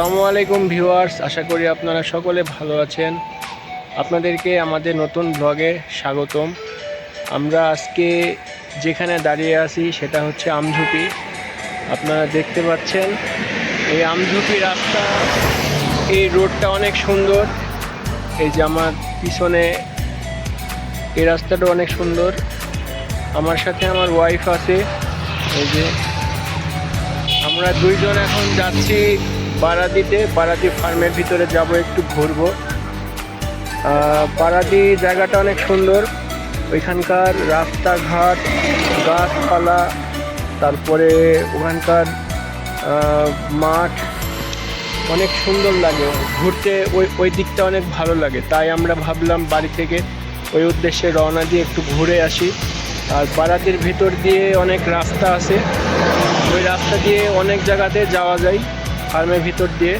আসসালামু আলাইকুম ভিউয়ার্স, আশা করি আপনারা সকলে ভালো আছেন। আপনাদেরকে আমাদের নতুন ব্লগে স্বাগতম। আমরা আজকে যেখানে দাঁড়িয়ে আছি সেটা হচ্ছে আমঝুপি। আপনারা দেখতে পাচ্ছেন, এই আমঝুপি রাস্তা, এই রোডটা অনেক সুন্দর। এই যে আমার পিছনে এই রাস্তাটা অনেক সুন্দর। আমার সাথে আমার ওয়াইফ আছে। এই যে আমরা দুইজন এখন যাচ্ছি বারাদিতে, বারাদি ফার্মের ভিতরে যাব, একটু ঘুরবো। বারাদি জায়গাটা অনেক সুন্দর। ওইখানকার রাস্তাঘাট, গাছপালা, তারপরে ওখানকার মাঠ অনেক সুন্দর লাগে। ঘুরতে ওই ওই দিকটা অনেক ভালো লাগে। তাই আমরা ভাবলাম বাড়ি থেকে ওই উদ্দেশ্যে রওনা দিয়ে একটু ঘুরে আসি। আর বারাদির ভিতর দিয়ে অনেক রাস্তা আছে। ওই রাস্তা দিয়ে অনেক জায়গাতে যাওয়া যায়। ফার্মের ভিতর দিয়ে।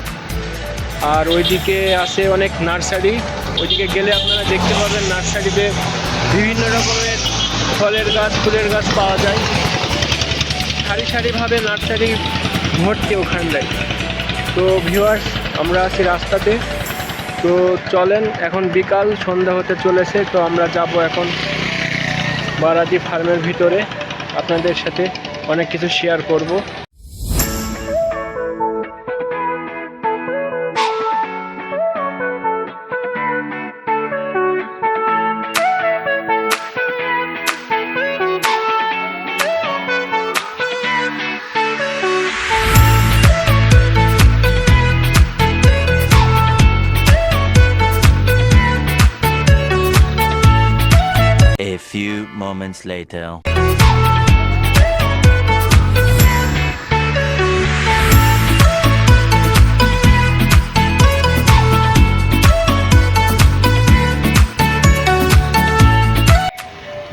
আর ওইদিকে আছে অনেক নার্সারি। ওইদিকে গেলে আপনারা দেখতে পাবেন নার্সারিতে বিভিন্ন রকমের ফলের গাছ, ফুলের গাছ পাওয়া যায়। সারি সারিভাবে নার্সারি ভর্তি ওখানটায়। তো ভিউয়ার্স আমরা আছি রাস্তাতে। তো চলেন, এখন বিকাল, সন্ধ্যা হতে চলেছে। তো আমরা যাব এখন বারাদি ফার্মের ভিতরে। আপনাদের সাথে অনেক কিছু শেয়ার করব। Later.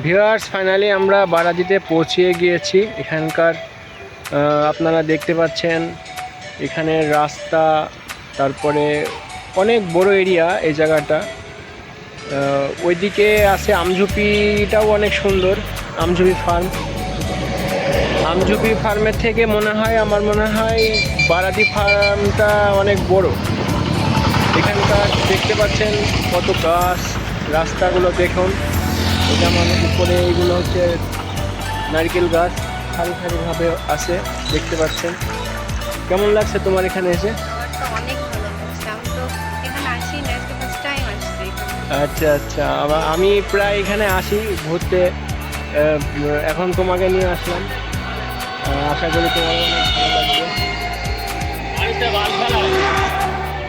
ভিউয়ার্স ফাইনালি আমরা বারাদিতে পৌঁছিয়ে গিয়েছি এখানকার আপনারা দেখতে পাচ্ছেন এখানে রাস্তা, তারপরে অনেক বড় এরিয়া এই জায়গাটা ওইদিকে আছে আমঝুপিটাও অনেক সুন্দর, আমঝুপি ফার্ম আমঝুপি ফার্মের থেকে মনে হয়, আমার মনে হয় বারাদি ফার্মটা অনেক বড়। এখানকার দেখতে পাচ্ছেন কত গাছ, রাস্তাগুলো দেখুন। যেমন উপরে এইগুলো হচ্ছে নারকেল গাছ সারি সারিভাবে আছে, দেখতে পাচ্ছেন। কেমন লাগছে তোমার এখানে এসে? আচ্ছা আচ্ছা। আমি প্রায় এখানে আসি ঘুরতে। এখন তোমাকে নিয়ে আসলাম। আশা করি তোমার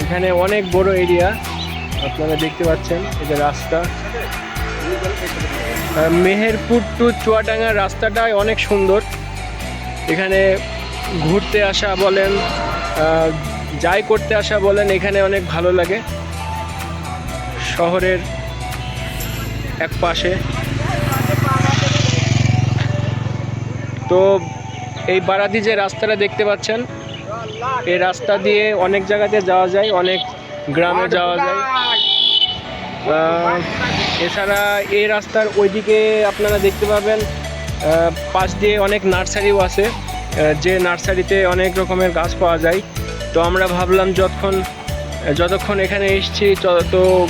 এখানে অনেক বড় এরিয়া, আপনারা দেখতে পাচ্ছেন যে রাস্তা। মেহেরপুর টু চুয়াডাঙ্গার রাস্তাটাই অনেক সুন্দর। এখানে ঘুরতে আসা বলেন যাই করতে আসা বলেন, এখানে অনেক ভালো লাগে। শহরের এক পাশে। তো এই বারাদি যে রাস্তাটা দেখতে পাচ্ছেন, এই রাস্তা দিয়ে অনেক জায়গাতে যাওয়া যায়, অনেক গ্রামে যাওয়া যায়। এছাড়া এই রাস্তার ওইদিকে আপনারা দেখতে পাবেন পাশ দিয়ে অনেক নার্সারিও আছে যে নার্সারিতে অনেক রকমের গাছ পাওয়া যায়। তো আমরা ভাবলাম যতক্ষণ যতক্ষণ এখানে এসছি ত- তো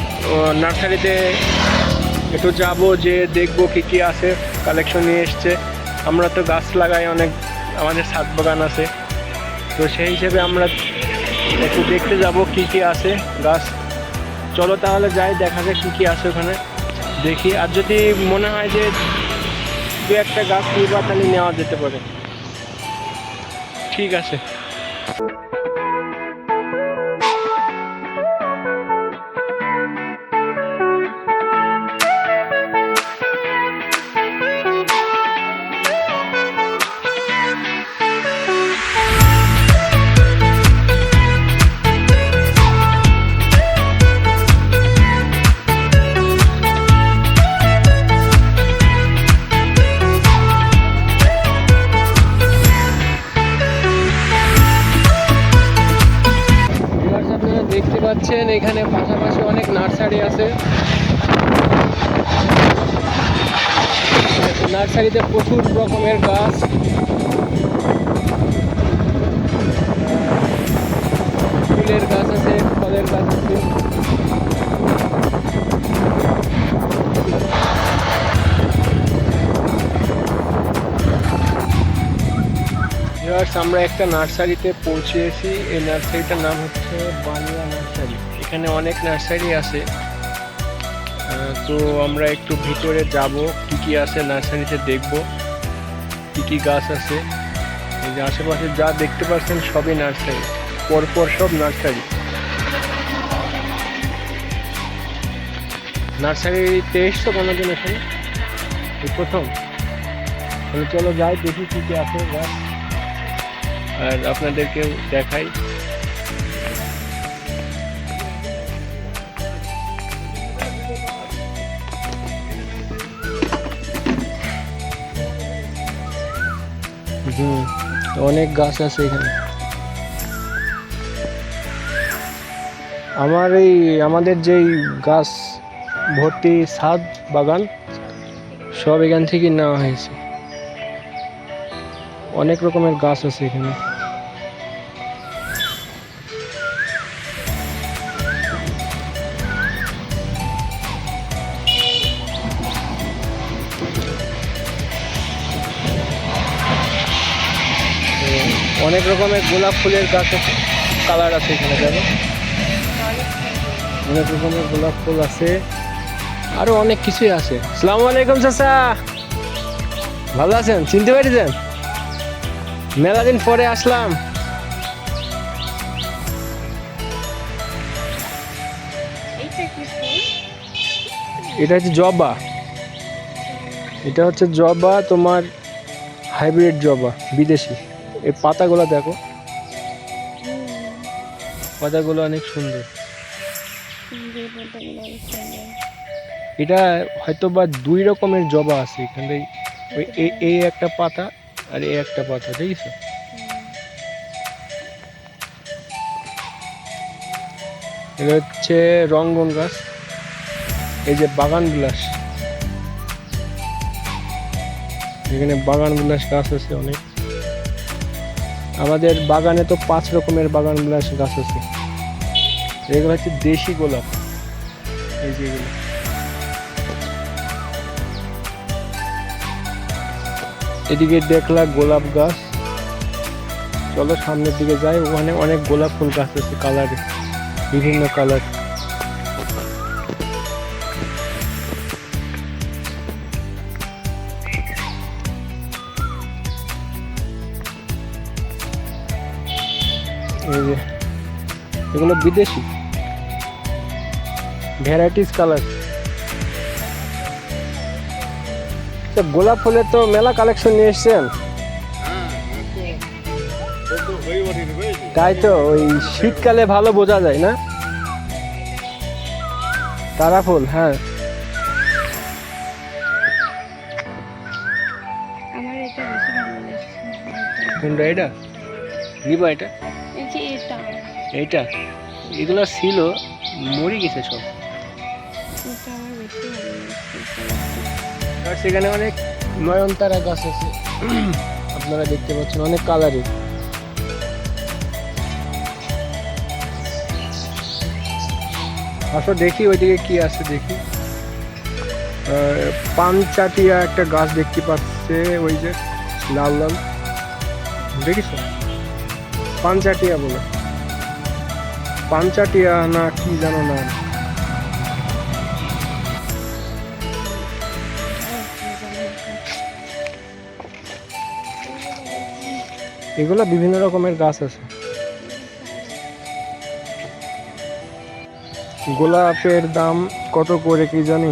নার্সারিতে একটু যাব যে দেখব কী কী আছে কালেকশন নিয়ে এসছে। আমরা তো গাছ লাগাই অনেক, আমাদের ছাদ বাগান আছে। তো সেই হিসেবে আমরা একটু দেখতে যাব কি কি আছে গাছ। চলো তাহলে যাই, দেখা যাক কী কী আছে ওখানে, দেখি। আর যদি মনে হয় যে দু একটা গাছ নিবা, তাহলে নেওয়া যেতে পারে। ঠিক আছে। আমরা একটা নার্সারিতে পৌঁছেছি। এই নার্সারিটার নাম হচ্ছে বানিয়া নার্সারি। এখানে অনেক নার্সারি আছে। তো আমরা একটু ভিতরে যাব, কি কি আছে নার্সারিতে দেখব, কি কি গাছ আছে। এই যে আশেপাশে যা দেখতে পাচ্ছেন সবই নার্সারি, পরপর সব নার্সারি। নার্সারিতে এসছো কোনোদিন এখানে প্রথম। চলো যাই, দেখি কি কি আছে গাছ। আর আপনাদেরকেও দেখাই। হুম, অনেক গাছ আছে এখানে। আমার এই, আমাদের যেই গাছ ভর্তি ছাদ বাগান, সব এখান থেকে নেওয়া হয়েছে। অনেক রকমের গাছ আছে এখানে। অনেক রকমের গোলাপ ফুলের গাছ আছে, কালার আছে এখানে দেখো অনেক রকমের গোলাপ ফুল আছে, আরও অনেক কিছুই আছে। সালামু আলাইকুম, চাচা। ভালো আছেন? চিনতে পেরেছেন? মেলা দিন পরে আসলাম। এটা হচ্ছে জবা। এটা হচ্ছে জবা, তোমার হাইব্রিড জবা, বিদেশি। এই পাতাগুলো দেখো। পাতাগুলো অনেক সুন্দর। এটা হয়তো বা দুই রকমের জবা আছে এখানে। ওই এই- একটা পাতা আর এই একটা পাতা, দেখেছ? এটা হচ্ছে রঙ্গন গাছ। এই যে বাগান বিলাস। এখানে বাগান বিলাস গাছ আছে অনেক। আমাদের বাগানে তো পাঁচ রকমের বাগান বিলাস গাছ আছে। এগুলো হচ্ছে দেশি গোলাপ। এই যে এগুলো। এদিকে দেখলা গোলাপ গাছ। চলো সামনের দিকে যাই, ওখানে অনেক গোলাপ ফুল গাছ আছে কালারে বিভিন্ন কালার এই যে এগুলো বিদেশি। ভ্যারাইটিস কালার আচ্ছা, গোলাপ ফুলের তো মেলা কালেকশন নিয়ে এসছেন? তাই তো ওই শীতকালে ভালো বোঝা যায় না? তারা ফুল হ্যাঁ এটা বেশি কোনটা এটা? নিবা এটা? এইটা এগুলো ছিল মরে গেছে সব। আর সেখানে অনেক নয়নতারা গাছ আছে। আপনারা দেখতে পাচ্ছেন অনেক কালারের আসো দেখি ওইদিকে কি আছে দেখি। আহ, পানচাটিয়া একটা গাছ দেখতে পাচ্ছে ওই যে লাল লাল। দেখিস? পানচাটিয়া বলে। পানচাটিয়া না কি জানো না এগুলো বিভিন্ন রকমের গাছ আছে। গোলাপের দাম কত করে কি জানি?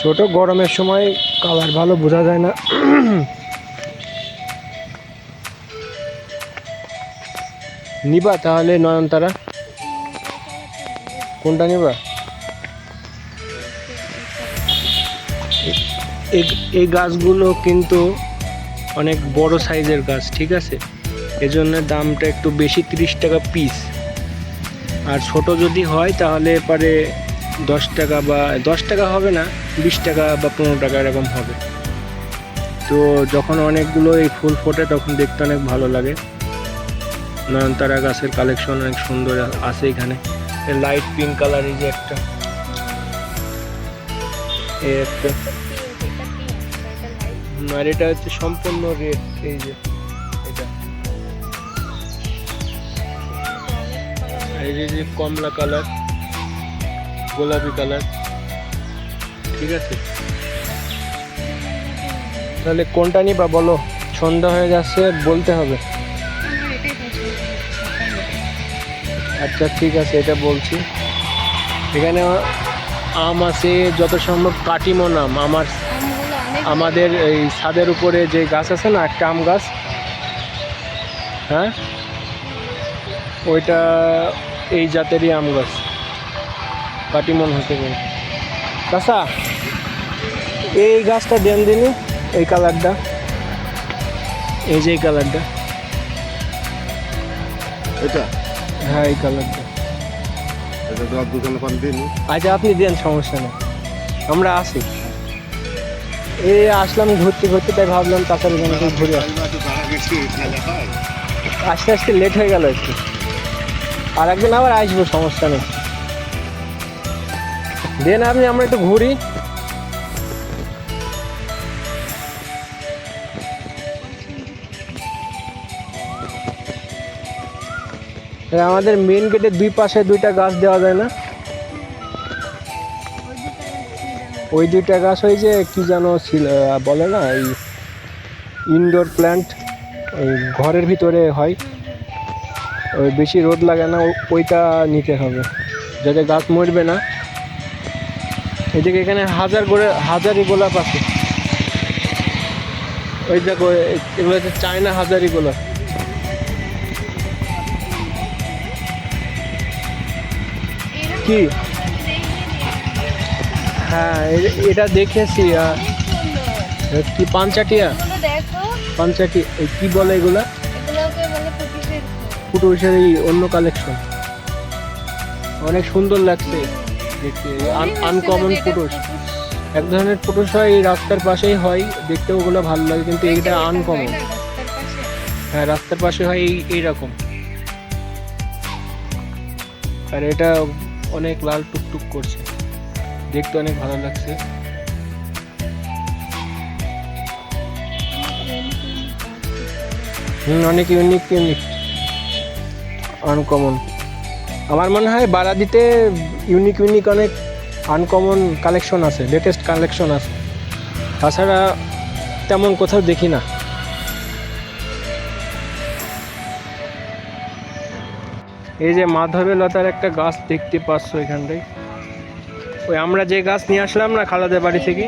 ছোট গরমের সময় কালার ভালো বোঝা যায় না। নিবা তাহলে, নয়নতারা। কোনটা নিবা? এই গাছগুলো কিন্তু অনেক বড় সাইজের গাছ, ঠিক আছে? এজন্য দামটা একটু বেশি, তিরিশ টাকা পিস আর ছোট যদি হয়, তাহলে পারে দশ টাকা বা, দশ টাকা হবে না, বিশ টাকা বা পনেরো টাকা এরকম হবে। তো যখন অনেকগুলো এই ফুল ফোটে, তখন দেখতে অনেক ভালো লাগে। নয়নতারা গাছের কালেকশন অনেক সুন্দর আছে এখানে। লাইট পিঙ্ক কালার এই যে একটা। একটা। আর এটা হচ্ছে সম্পূর্ণ রেড এই যে, এটা। এই যে কমলা কালার গোলাপি কালার ঠিক আছে? তাহলে কোনটা নিবা বলো? সন্ধ্যা হয়ে যাচ্ছে, বলতে হবে। আচ্ছা ঠিক আছে, এটা বলছি। এখানে আম আছে, যত সম্ভব কাটিমন আম আমার আমাদের এই ছাদের উপরে যে গাছ আছে না, একটা আম গাছ হ্যাঁ? ওইটা এই জাতেরই আম গাছ। কাটিমন হতে পারে। কাসা এই গাছটা দেন দিনি, এই কালারটা। এই যে এই কালারটা। এটা? হ্যাঁ এই কালারটা এটা তো আর দোকানে পান দিন। আচ্ছা আপনি দেন সমস্যা নেই। আমরা আসি। এই আসলাম ঘুরতে ঘুরতে তাই ভাবলাম কাছার ওখানে একটু ঘুরে আসি। আস্তে আস্তে লেট হয়ে গেল একটু। আর একদিন আবার আসব সমস্যা নেই। দেন আপনি আমরা একটু ঘুরি। আমাদের মেন গেটের দুই পাশে দুইটা গাছ দেওয়া যায় না? ওই দুইটা গাছ ওই যে কি যেন ছিল বলে না, এই ইনডোর প্ল্যান্ট ওই ঘরের ভিতরে হয়। ওই বেশি রোদ লাগে না ওইটা নিতে হবে। যাতে গাছ মরবে না। এদিকে এখানে হাজার করে হাজারি গোলাপ আছে। ওই দেখো এগুলো হচ্ছে চায়না হাজারি গোলাপ। কি? হ্যাঁ এটা দেখেছি কি পাঞ্চাটিয়া পাঞ্চাটি কি বলে এগুলা? পুটুষের এই অন্য কালেকশন অনেক সুন্দর লাগছে দেখতে আনকমন পুটুষ এক ধরনের পুটুষ হয়, এই রাস্তার পাশেই হয় দেখতে ওগুলো ভালো লাগে, কিন্তু এইটা আনকমন হ্যাঁ রাস্তার পাশে হয় এই, এইরকম। আর এটা অনেক লাল টুকটুক করছে। দেখতে অনেক ভালো লাগছে। হুম, অনেক ইউনিক ইউনিক আনকমন আমার মনে হয় বারাদিতে ইউনিক ইউনিক অনেক আনকমন কালেকশন আছে লেটেস্ট কালেকশন আছে। তাছাড়া তেমন কোথাও দেখি না। এই যে মাধবে লতার একটা গাছ দেখতে পাচ্ছ এখানটায়। ওই আমরা যে গাছ নিয়ে আসলাম না খালাদের বাড়ি থেকে,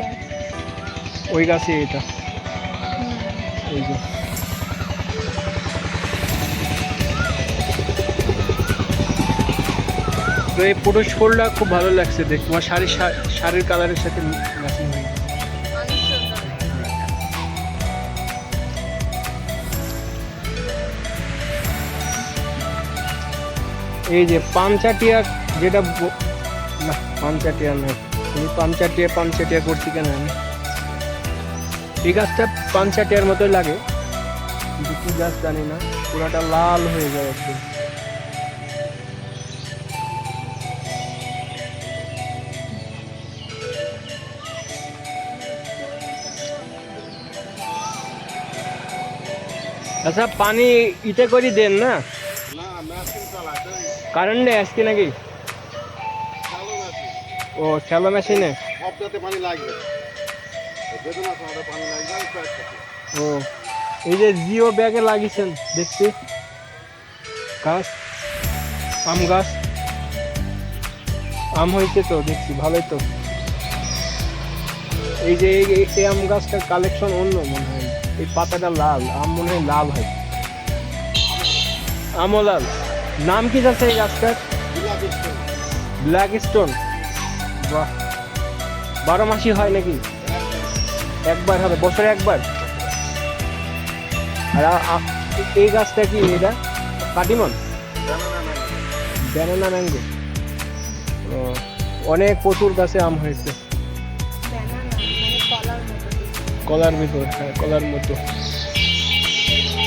ওই গাছই এটা। এই যে। এই পুরুষ ফুলটা খুব ভালো লাগছে দেখ তোমার শাড়ির শাড়ির কালারের সাথে ম্যাচিং হয়ে এই যে পাঞ্চাটিয়া যেটা না পাঞ্চাটিয়া নয় তুমি পাঞ্চাটিয়া পাঞ্চাটিয়া করছি কেন আমি? এই গাছটা পাঞ্চাটিয়ার মতোই লাগে কিন্তু কি গাছ জানি না, পুরাটা লাল হয়ে যায় একদম। আচ্ছা পানি ইতে করে দেন না? কারেন্ট নেই আজকে নাকি? ও শ্যালো মেশিনে? পানি লাগবে। ও এই যে জিও ব্যাগে লাগিয়েছেন দেখছি। গাছ আম গাছ। আম হয়েছে তো দেখছি ভালোই তো। এই যে এই আম গাছটার কালেকশন অন্য মনে হয়। এই পাতাটা লাল আম মনে হয় লাল হয়। আমও লাল। নাম কি যাচ্ছে এই গাছটার ব্ল্যাক স্টোন বাহ। বারো মাসই হয় নাকি? একবার হবে, বছরে একবার? আর এই গাছটা কি এটা? কাটিমন? ব্যানানা ম্যাঙ্গো অনেক প্রচুর গাছে আম হয়েছে। কলার ভিতর হ্যাঁ কলার মতো।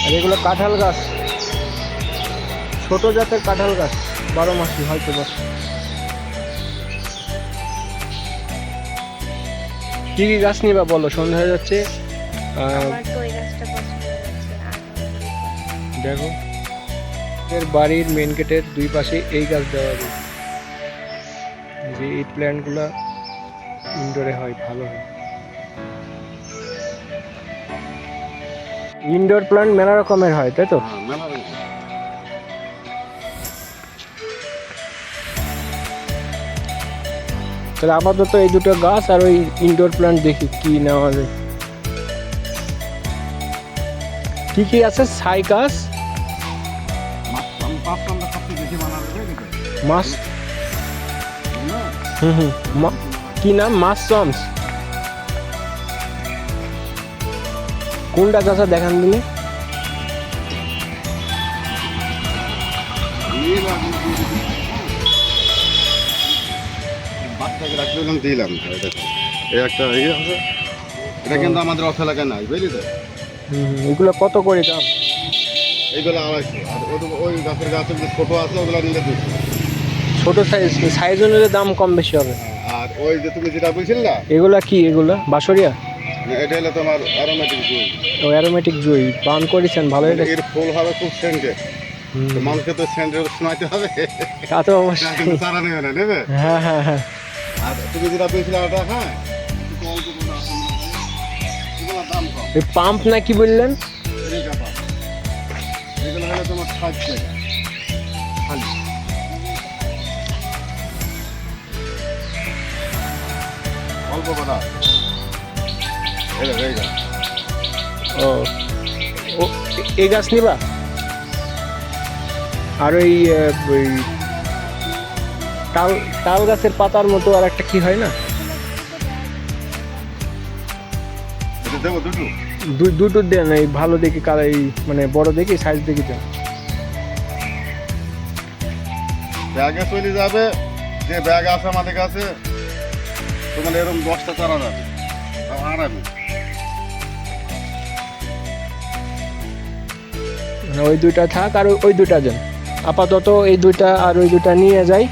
আর এগুলো কাঁঠাল গাছ। ছোট জাতের কাঁঠাল গাছ বারো মাসি হয়তো বা। কি কি গাছ নিবা বলো? সন্ধ্যা হয়ে যাচ্ছে। দেখো এর বাড়ির মেন গেটের দুই পাশে এই গাছ দেওয়া যায় যে এই প্ল্যান্টগুলো ইনডোরে হয় ভালো হয়। ইনডোর প্ল্যান্ট মেলা রকমের হয় তাই তো? হ্যাঁ মেলা রকম। তাহলে আপাতত এই দুটো গাছ আর ওই ইনডোর প্ল্যান্ট দেখি কি নেওয়া যায় কি কি আছে? ছাই গাছ। মাছ? হুম হুম। কি নাম? মাছ চমস। কোনটা গাছা দেখান দিলে নীল দিলাম। এই একটা ইয়ে আছে এটা কিন্তু আমাদের অর্থ এলাকায় নাই বুঝলি তো? এগুলো কত করে দাম? এইগুলো আড়াইশো। আর ওই- ওই গাছের গাছের যে ছোটো আছে ওগুলো নিলে দুশো। ছোট সাইজ সাইজ অনুযায়ী দাম কম বেশি হবে। আর ওই যে তুমি যেটা বলছিল না? এগুলা কি এগুলা? বাসরিয়া এটা হলো তোমার অ্যারোমেটিক জুই। ও অ্যারোমেটিক জুই। বান করেছেন ভালোই লাগে এর ফুল হবে খুব সেন্টেড মানুষকে তো সেন্টেড শোনাইতে হবে। তা তো অবশ্যই। তারা নেবে না নেবে? হ্যাঁ হ্যাঁ হ্যাঁ। আর বলছিলে ওটা হ্যাঁ এই পাম্প না কি বললেন এগুলো তোমার। ও এই গাছ নিবা আর ওই তাল তাল গাছের পাতার মতো আর একটা কি হয় না? দুটো। দেন এই ভালো দেখি কালার এই মানে বড় দেখি সাইজ দেখি দেন। ব্যাগে চলে যাবে যে ব্যাগ আছে আমাদের কাছে তোমার এরকম দশটা চারা যাবে আরামে মানে ওই দুইটা থাক আর ওই- ওই দুইটা দেন। আপাতত এই দুইটা আর ওই দুইটা নিয়ে যাই।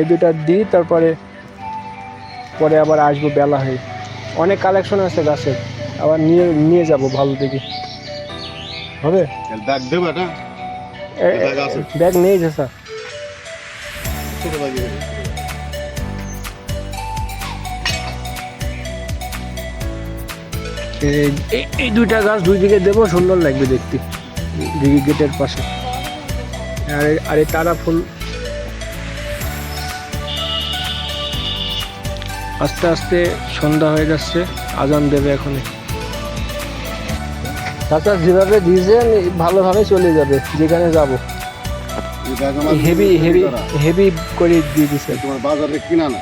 এই দিই তারপরে পরে আবার আসব বেলা হয়ে। অনেক কালেকশন আছে গাছের আবার নিয়ে নিয়ে যাব ভালো দেখি। হবে? ব্যাগ দেবো এটা? ব্যাগ নেই যে স্যার। এই দুইটা গাছ দুই দিকে দেবো সুন্দর লাগবে দেখতে। গেটের পাশে। আর এই- আর তারা ফুল? আস্তে আস্তে সন্ধ্যা হয়ে যাচ্ছে আজান দেবে এখনই। চাচা যেভাবে দিয়েছেন ভালোভাবে চলে যাবে যেখানে যাব। হেভি হেভি হেভি করে। দিয়ে দিছে। তোমার বাজারে কিনা না?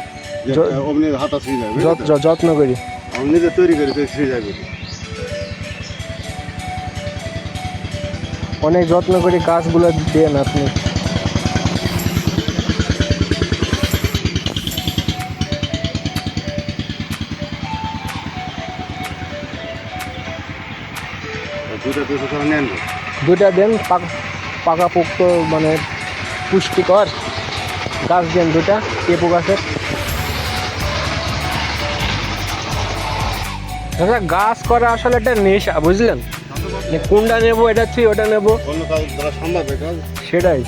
যত্ন করি। নিজে তৈরি করে তৈরি যাবে। অনেক যত্ন করে গাছগুলো দেন আপনি। দুটো। দেন পাক- পাকাপোক্ত মানে পুষ্টিকর গাছ দেন দুটা টেপু গাছের। দাদা গাছ করা আসলে একটা নেশা বুঝলেন? যে কোনটা নেব এটা তুই ওটা নেব। অন্য কাজ সেটাই।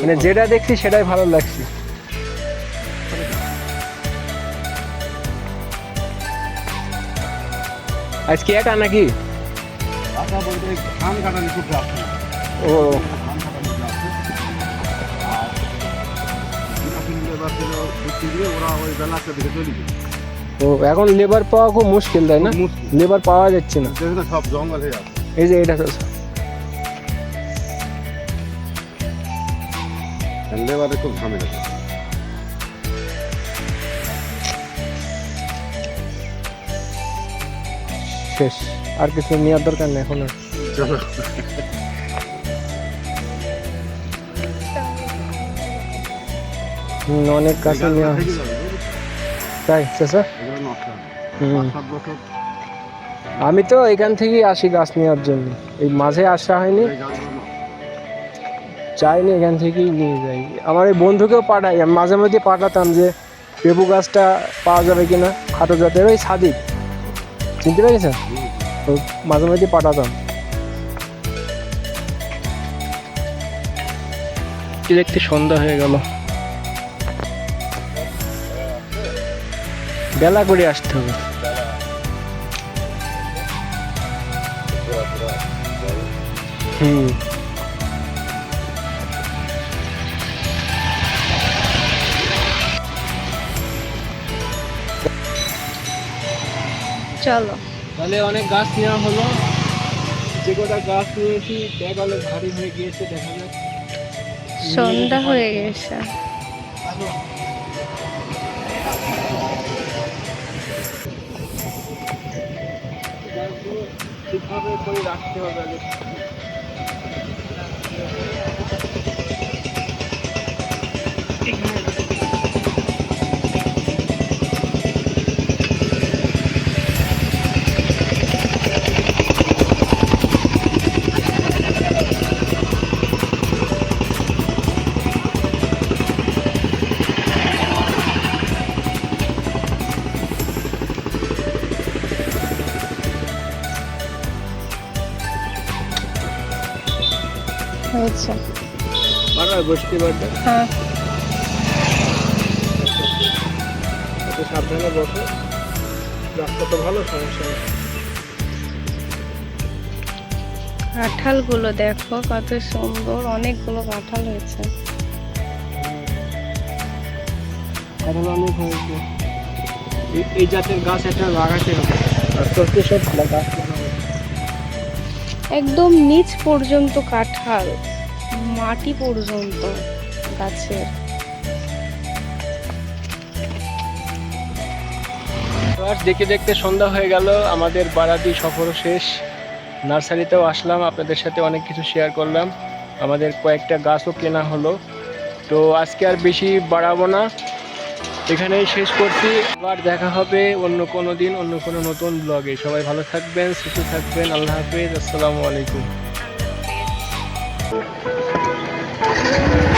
মানে যেটা দেখছি সেটাই ভালো লাগছে। আজকে এটা নাকি? আশা বলতে ধান কাটানি খুব যাচ্ছে ও। ওরা ওই দিকে চলে ও এখন লেবার পাওয়া খুব মুশকিল তাই না? খুব মুশকিল। লেবার পাওয়া যাচ্ছে না। দেখি না সব জঙ্গল হয়ে আছে। এই যে এটা তো লেবারে খুব ঝামেলা আছে। শেষ। আর কিছু নেওয়ার দরকার নেই এখন। আর চলো। হুম, অনেক গাছে নেওয়া থেকে হয়েছে। তাই আমি তো এখান থেকেই আসি গাছ নেওয়ার জন্য। এই মাঝে আসা হয়নি। চাইনি এখান থেকেই নিয়ে যাই। আমার এই বন্ধুকেও পাঠাই, আমি মাঝে মাঝে পাঠাতাম যে লেবু গাছটা পাওয়া যাবে কিনা, খাটো জাতের ওই সাদিক। চিনতে পেরেছেন? তো মাঝে মাঝে পাঠাতাম। দেখতে সন্ধ্যা হয়ে গেল। বেলা করে আসতে হবে। হুম। চলো। তাহলে অনেক গাছ নেওয়া হলো। যে কটা গাছ নিয়েছি ব্যাগ অনেক ভারী হয়ে গিয়েছে দেখা যাক। সন্ধ্যা হয়ে গেছে। ঠিকভাবে করে রাখতে হবে আগে? পারবে হ্যাঁ। সাবধানে বসো। রাস্তা তো ভালো সমস্যা নেই। কাঁঠালগুলো দেখো কত সুন্দর। অনেকগুলো কাঁঠাল হয়েছে। কাঁঠাল অনেক হয়েছে। এই- জাতের গাছ একটা লাগাতে হবে। আস্তে আস্তে সব গাছ একদম নিচ পর্যন্ত কাঁঠাল। মাটি পর্যন্ত গাছের। দেখতে দেখতে সন্ধ্যা হয়ে গেল, আমাদের বারাদি সফর শেষ। নার্সারিতেও আসলাম, আপনাদের সাথে অনেক কিছু শেয়ার করলাম। আমাদের কয়েকটা গাছও কেনা হলো। তো আজকে আর বেশি বাড়াবো না। এখানেই শেষ করছি। আবার দেখা হবে অন্য কোনো দিন, অন্য কোনো নতুন ব্লগে সবাই ভালো থাকবেন, সুস্থ থাকবেন। আল্লাহ হাফিজ, আসসালামু আলাইকুম। Thank you.